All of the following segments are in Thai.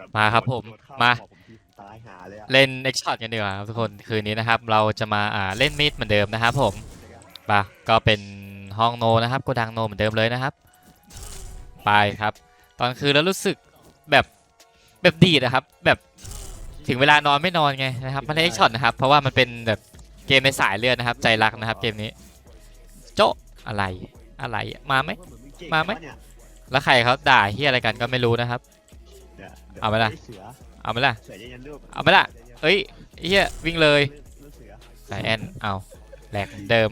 แบบมาครับผมโดดเข้มาบอกผมทีตายหาเลยอะเล่นเอ็กช็อตกันดีกว่าครับทุกคนคืนนี้นะครับ เราจะมาอ่าเล่นมิดเหมือนเดิมนะครับผมปะก็เป็นห้องโนนะครับโกดังโนเหมือนเดิมเลยนะครับ ไปครับ ตอนคืนแล้วรู้สึกแบบแบบดีดนะครับ แบบถึงเวลานอนไม่นอนไงนะครับมาเล่นเอ็กช็อตนะครับ เพราะว่ามันเป็นแบบเกมในสายเลือดนะครับ ใจรักนะครับ เกมนี้ โจะอะไรอะไรมาไหมเก่งมาไหมนะเนี่ยแล้วใครเขาด่าเฮียอะไรกันก็ไม่รู้นะครับดี๋ยวดี๋ยว เอาไหมล่ะ เสือเอาไหมล่ะ เสือยันๆรูปเอาไหมล่ะ เอ้ยเฮียวิ่งเลยรูปเสือสายแอนเอาแหลกเหมือนเดิม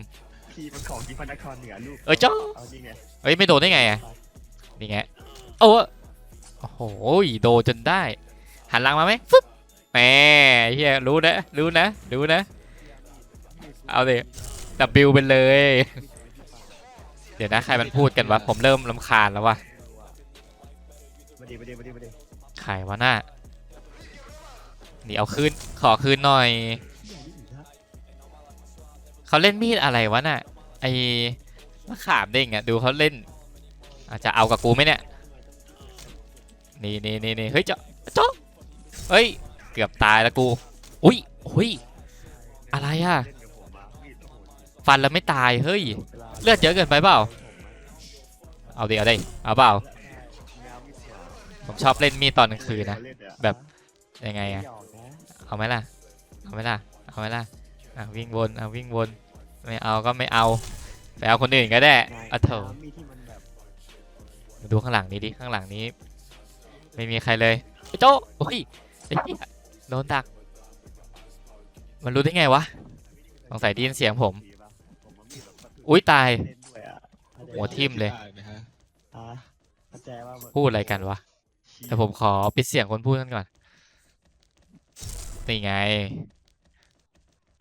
พี่มันของที่พระนครเหนือรูปเอ้ยจ้าเอาจริงไงเอ้ยไม่โดนได้ไงอะนี่ไงโอ้โอ้โหโดนจนได้ หันหลังมาไหมฟึ๊บแหมเฮียรู้นะรู้นะรู้นะ เอาดิดับบิวไปเลย เดี๋ยวนะใครมันพูดกันวะผมเริ่มลำคาญแล้ววะ มาดีมาดีมาดีมาดีใครวะหน้านี่เอาคืนขอคืนหน่อย เขาเล่นมีดอะไรวะน่ะไอ้มะขามเด้งอะดูเขาเล่น อาจจะเอากับกูไหมเนี่ยนี่นี่นี่นี่เฮ้ยเจ้าเจ้าเฮ้ยเกือบตายแล้วกู อุ้ยอุ้ยอะไรอะฟันแล้วไม่ตายเฮ้ยเลือดเยอะเกินไปเปล่าเอาดิเอาดิเอาเปล่า ผมชอบเล่นมีดตอนกลางคืนนะเล่อะแบบยังไงอะหยอกนะเอาไหมล่ะ เอาไหมล่ะ เอาไหมล่ะอะวิ่งวนอะวิ่งวน ไม่เอาก็ไม่เอา ไปเอาคนอื่นก็ได้นายอะเถอะน้ำมีที่มันแบบมาดูข้างหลังนี้ดิ ข้างหลังนี้ ไม่มีใครเลยไอ้โจ้โอ้ยไอ้เหี้ยโดนดัก มันรู้ได้ไงวะ สงสัยได้ยินเสียงผมดีปะผมว่ามีดแบบประตูอุ้ยตายเล่นด้วยอะหัวทิ่มเลยอะเข้าใจว่ามันพูดอะไรกันวะ แต่ผมขอปิดเสียงคนพูดกันก่อน นี่ไง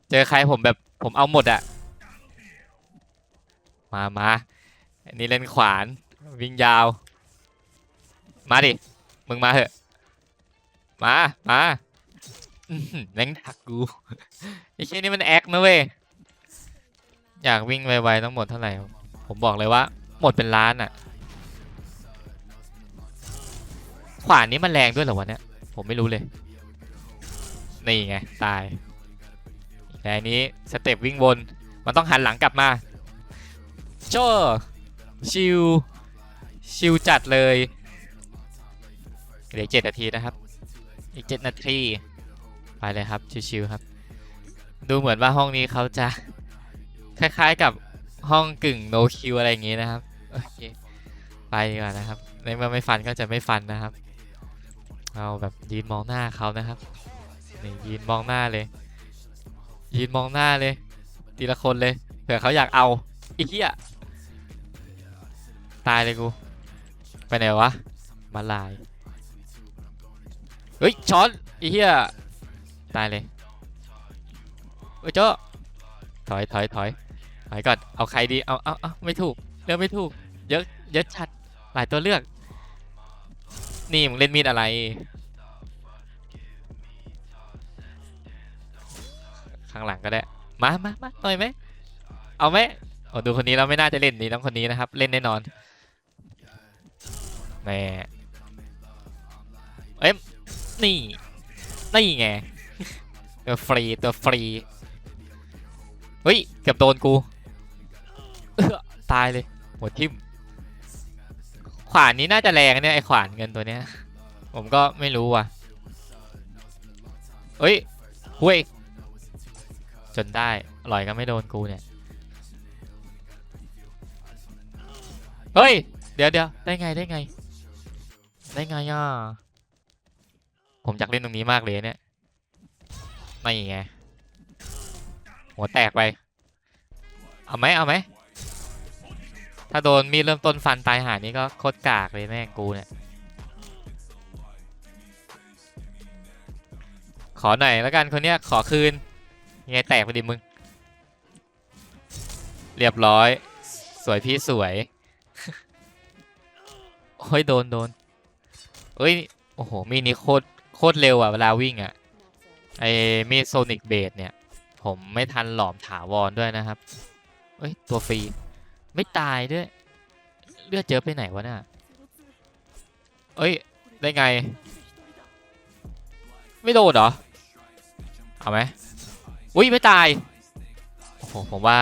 เจอใครผมแบบผมเอาหมดอะมามาอันนี้เล่นขวาน วิ่งยาว มาดิ มึงมาเถอะ มา มาอื้อหือแม่งดักกู ไอ้เช่นนี่มันแอคนะเว้ย อยากวิ่งไวๆต้องหมดเท่าไหร่ ผมบอกเลยว่า หมดเป็นล้านอะ ขวานนี้มันแรงด้วยเหรอวะเนี่ยผมไม่รู้เลย นี่ไง ตายแต่อันนี้สเต็ปวิ่งวน มันต้องหันหลังกลับมาโจ้ชิวชิวจัดเลยเหลือเจ็ดนาทีนะครับ อีกเจ็ดนาที ไปเลยครับ ชิวๆครับ ดูเหมือนว่าห้องนี้เขาจะ คล้ายๆกับห้องกึ่ง no kill อะไรอย่างงี้นะครับ โอเค ไปดีกว่านะครับ ในเมื่อไม่ฟันก็จะไม่ฟันนะครับ เอาแบบยืนมองหน้าเขานะครับนี่ยืนมองหน้าเลย ยืนมองหน้าเลยทีละคนเลยเผื่อเขาอยากเอาอีกเหี้ยตายเลยกูไปไหนวะมาลายเฮ้ยช้อนอีเหี้ยตายเลยเฮ้ยเจ้าถอยถอยถอยถอยก่อนเอาใครดีเอาเอาเอาไม่ถูกเลือกไม่ถูกเยอะเยอะชัดหลายตัวเลือก นี่มึงเล่นมีดอะไร ข้างหลังก็ได้ มามามาหน่อยไหม เอาไหมโอ้ดูคนนี้เราไม่น่าจะเล่นนี่ต้องคนนี้นะครับ เล่นแน่นอนแม่เอ้ยนี่ นี่ไง ตัวฟรี ตัวฟรี เฮ้ย เกือบโดนกู ตายเลย หัวทิ่ม ขวานนี้น่าจะแรงเนี่ยไอขวานเงินตัวเนี้ย ผมก็ไม่รู้ว่ะเฮ้ยห้วยจนได้อร่อยก็ไม่โดนกูเนี่ย เฮ้ย เดี๋ยวเดี๋ยวได้ไงได้ไง ได้ไงอะ ผมอยากเล่นตรงนี้มากเลยเนี่ยไม่ไงหัวแตกไป เอาไหมเอาไหม ถ้าโดนมีดเริ่มต้นฟันตายหานี่ก็โคตรกากเลยแม่งกูเนี่ย ขอหน่อยแล้วกันคนเนี้ยขอคืน ยังไงแตกไปดิมึง เรียบร้อย สวยพี่สวย โอ้ยโดนโดนเอ้ย โอ้โห มีนี้โคตรโคตรเร็วอะเวลาวิ่งอะ ไอ้มีโซนิกเบดเนี่ย ผมไม่ทันหลอมถาวรด้วยนะครับ เอ้ย ตัวฟรี ไม่ตายด้วย เลือดเจอไปไหนวะน่ะเอ้ย ได้ไง ไม่โดนเหรอ เอาไหมอุ้ยไม่ตาย โอ้โห ผมว่า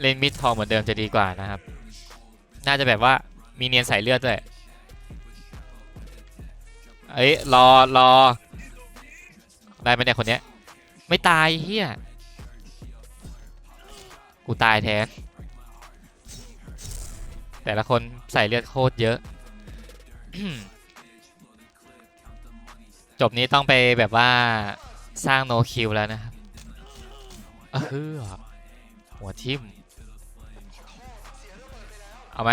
เล่นมิดทองเหมือนเดิมจะดีกว่านะครับ น่าจะแบบว่ามีเนียนใส่เลือดด้วย เอ้ย รอรอได้ไหมเนี่ยคนเนี้ย ไม่ตายเฮียกูตายแทน แต่ละคนใส่เลือดโคตรเยอะ จบนี้ต้องไปแบบว่าสร้างโนคิวแล้วนะครับเออหัวทิ่มเอาไหม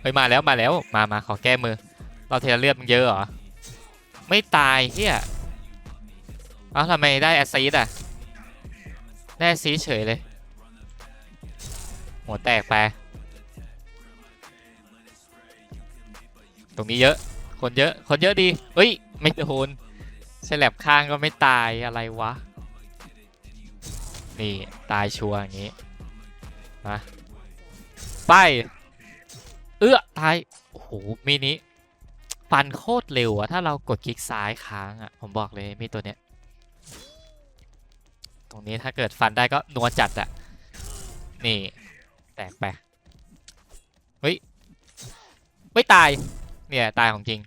เฮ้ยมาแล้วมาแล้วมามาขอแก้มือ เราเทเลือดมันเยอะเหรอ ไม่ตายเฮียเอ้าทำไมได้แอสซีดอะ ได้ซีเฉยเลย หัวแตกไป ตรงนี้เยอะ คนเยอะ คนเยอะดีเฮ้ย ไม่โดนฉลับข้างก็ไม่ตายอะไรวะ นี่ตายชัวร์อย่างนี้มาไป เอื้อตาย โอ้โหมีนี้ฟันโคตรเร็วอะถ้าเรากดคลิกซ้ายค้างอะผมบอกเลยมีตัวเนี้ย ตรงนี้ถ้าเกิดฟันได้ก็นัวจัดอะนี่ แตกไป เฮ้ย ไม่ตาย เนี่ยตายของจริง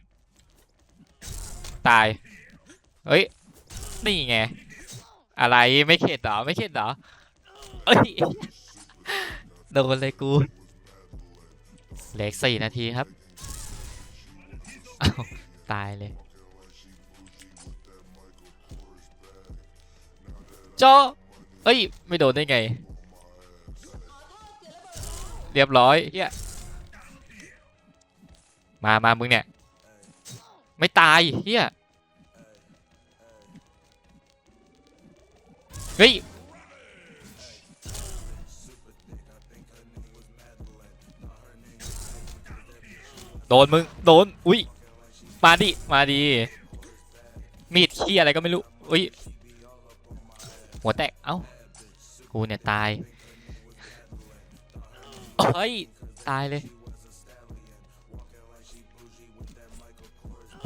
ตาย เฮ้ย นี่ไง อะไรไม่เข็ดเหรอ ไม่เข็ดเหรอเอ้ยโดนเลยกูเหลือสี่นาทีครับาตายเลยโจเอ้ย ไม่โดนได้ไง เรียบร้อยเฮีย มามามึงเนี่ย ไม่ตายเฮียเฮ้ยโดนมึง โดน อุ้ย มาดิ มาดิมีดขี้อะไรก็ไม่รู้ อุ้ย หัวแตก เอ้า กูเนี่ย ตายเฮ้ย ตายเลย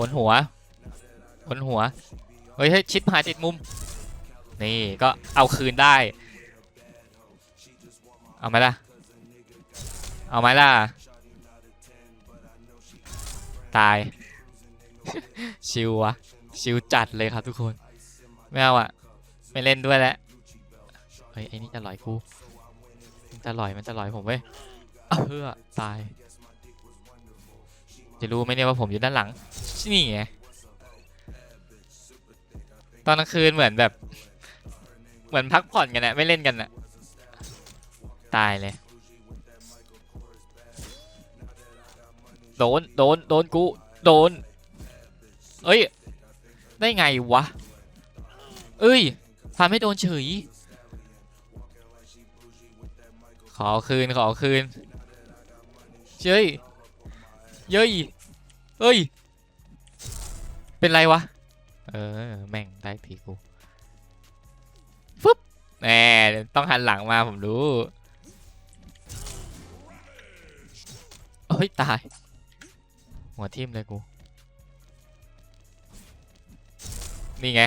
นหัวหนหัว เฮ้ยเฮ้ยชิดหายติดมุม นี่ก็เอาคืนได้ เอาไหมล่ะ เอาไหมล่ะ ตาย ชิววะ ชิวจัดเลยครับทุกคน ไม่เอาอะไม่เล่นด้วยแล้วเฮ้ยไอ้นี่จะลอยกูมันจะลอยมันจะลอยผมเว้ยเออตาย จะรู้ไหมเนี่ยว่าผมอยู่ด้านหลังนี่ไงตอนกลางคืนเหมือนแบบ เหมือนพักผ่อนกันนะไม่เล่นกันนะตายเลย โดน โดน โดนกู โดน เอ้ย ได้ไงวะ เอ้ยทำให้โดนเฉย ขอคืน ขอคืนเย้ย เย้ยเอ้ย เป็นไรวะ เออ แม่งได้ทีกูฟึบแหมต้องหันหลังมาผมรู้เฮ้ย ตาย หัวทิ่มเลยกู นี่ไง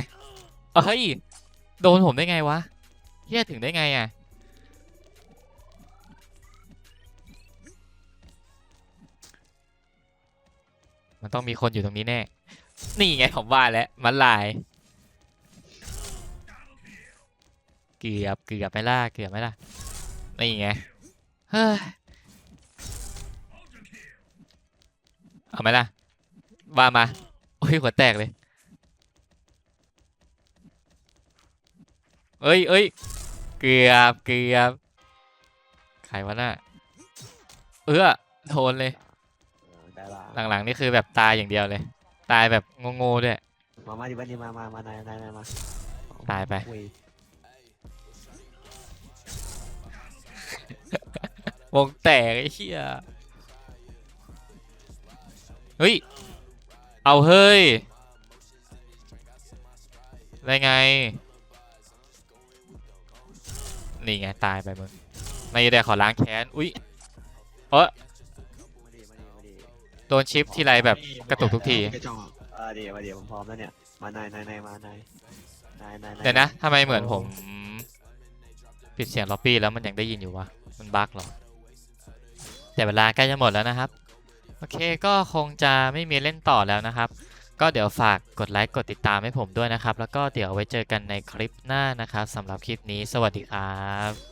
เฮ้ย โดนผมได้ไงวะเฮียถึงได้ไงอะ มันต้องมีคนอยู่ตรงนี้แน่ นี่ไงผมว่าแล้วมันลาย เกือบเกือบไหม่ล่ะเกือบไหม่ล่ะนี่ไงเฮ้ยเอาไหมล่ะว่ามา โอ้ยหัวแตกเลย เอ้ยเอ้ยเกือบเกือบใครวะน่ะเออโทนเลยเออได้ละ หลังๆนี่คือแบบตายอย่างเดียวเลย ตายแบบโง่ๆด้วย มา มาดิบันดีมา มา มานายนายนายมาตายไปคุยวงแตกไอ้เหี้ย เฮ้ย เอาเฮ้ยได้ไง นี่ไงตายไปมึงไม่ได้ขอล้างแค้น อุ๊ยมาดิมา ดิมาดิโดนชิปทีไรแบบกระตุกทุกทีกระจอกเออเดี๋ยวมาเดี๋ยวผมพร้อมแล้วเนี่ย มานายนายนายมานายนายนายเดี๋ยวนะทำไมเหมือนผม ปิดเสียงล็อบบี้แล้วมันยังได้ยินอยู่วะ มันบั๊กเหรอ แต่เวลาใกล้จะหมดแล้วนะครับ โอเคก็คงจะไม่มีเล่นต่อแล้วนะครับ ก็เดี๋ยวฝากกดไลค์กดติดตามให้ผมด้วยนะครับ แล้วก็เดี๋ยวไว้เจอกันในคลิปหน้านะครับสำหรับคลิปนี้ สวัสดีครับ